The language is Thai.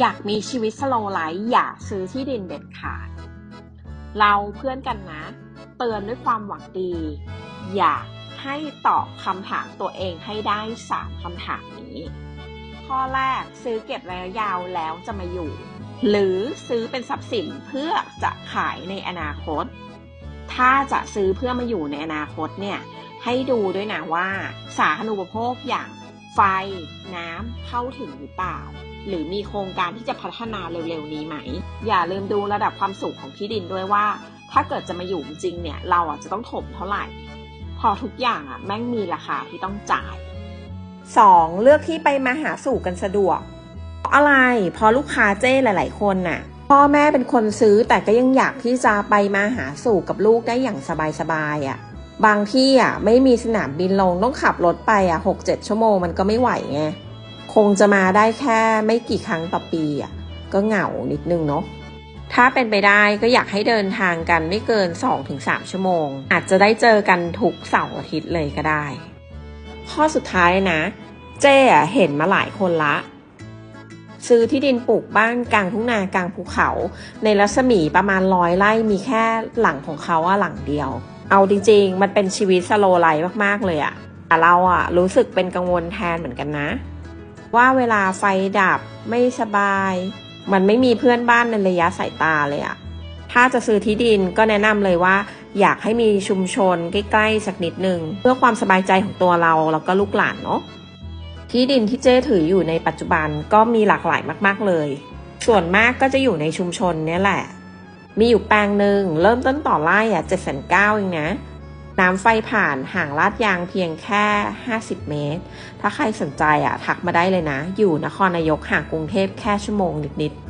อยากมีชีวิตสโลไลฟ์อย่าซื้อที่ดินเด็ดขาด เราเพื่อนกันนะ เตือนด้วยความหวังดี อยากให้ตอบคำถามตัวเองให้ได้สามคำถามนี้ ข้อแรกซื้อเก็บระยะยาวแล้วจะมาอยู่ หรือซื้อเป็นทรัพย์สินเพื่อจะขายในอนาคต ถ้าจะซื้อเพื่อมาอยู่ในอนาคตเนี่ยให้ดูด้วยนะว่าสาธารณูปโภคอย่าง ไฟ น้ำเข้าถึงหรือเปล่า หรือมีโครงการที่จะพัฒนาเร็วๆนี้ไหม อย่าลืมดูระดับความสูงของที่ดินด้วยว่า ถ้าเกิดจะมาอยู่จริงเนี่ย เราอะจะต้องถมเท่าไหร่ พอทุกอย่างอะแม่งมีราคาที่ต้องจ่าย 2. เลือกที่ไปมาหาสู่กันสะดวก อะไรพราะลูกค้าเจ้หลาย ๆ คนน่ะ พ่อแม่เป็นคนซื้อแต่ก็ยังอยากที่จะไปมาหาสู่กับลูกได้อย่างสบายๆอะ บางที่อะไม่มีสนามบินลงต้องขับรถไปอะหกเจ็ดชั่วโมงมันก็ไม่ไหวไง คงจะมาได้แค่ไม่กี่ครั้งต่อปีอะก็เหงานิดนึงเนาะถ้าเป็นไปได้ก็อยากให้เดินทางกันไม่เกิน 2-3 ชั่วโมง อาจจะได้เจอกันทุกเสาร์อาทิตย์เลยก็ได้ ข้อสุดท้ายนะ เจ๊เห็นมาหลายคนละ ซื้อที่ดินปลูกบ้านกลางทุ่งนากลางภูเขา ในรัศมีประมาณร้อยไร่มีแค่หลังของเขาอะหลังเดียว เอาจริง ๆ มันเป็นชีวิตสโลไลฟ์มากๆเลยอะแต่เราอะรู้สึกเป็นกังวลแทนเหมือนกันนะ ว่าเวลาไฟดับไม่สบาย มันไม่มีเพื่อนบ้านในระยะสายตาเลยอะถ้าจะซื้อที่ดินก็แนะนำเลยว่า อยากให้มีชุมชนใกล้ๆสักนิดนึงเพื่อความสบายใจของตัวเราแล้วก็ลูกหลานเนาะ ที่ดินที่เจ้ถืออยู่ในปัจจุบันก็มีหลากหลายมาก ๆ เลย ส่วนมากก็จะอยู่ในชุมชนเนี่ยแหละ มีอยู่แปลงหนึ่งเริ่มต้นต่อไร่อะเจ็ดแสนเก้าเองนะ น้ำไฟผ่านห่างลาดยางเพียงแค่ 50 เมตร ถ้าใครสนใจอะทักมาได้เลยนะ อยู่นครนายกห่างกรุงเทพแค่ชั่วโมงนิดๆ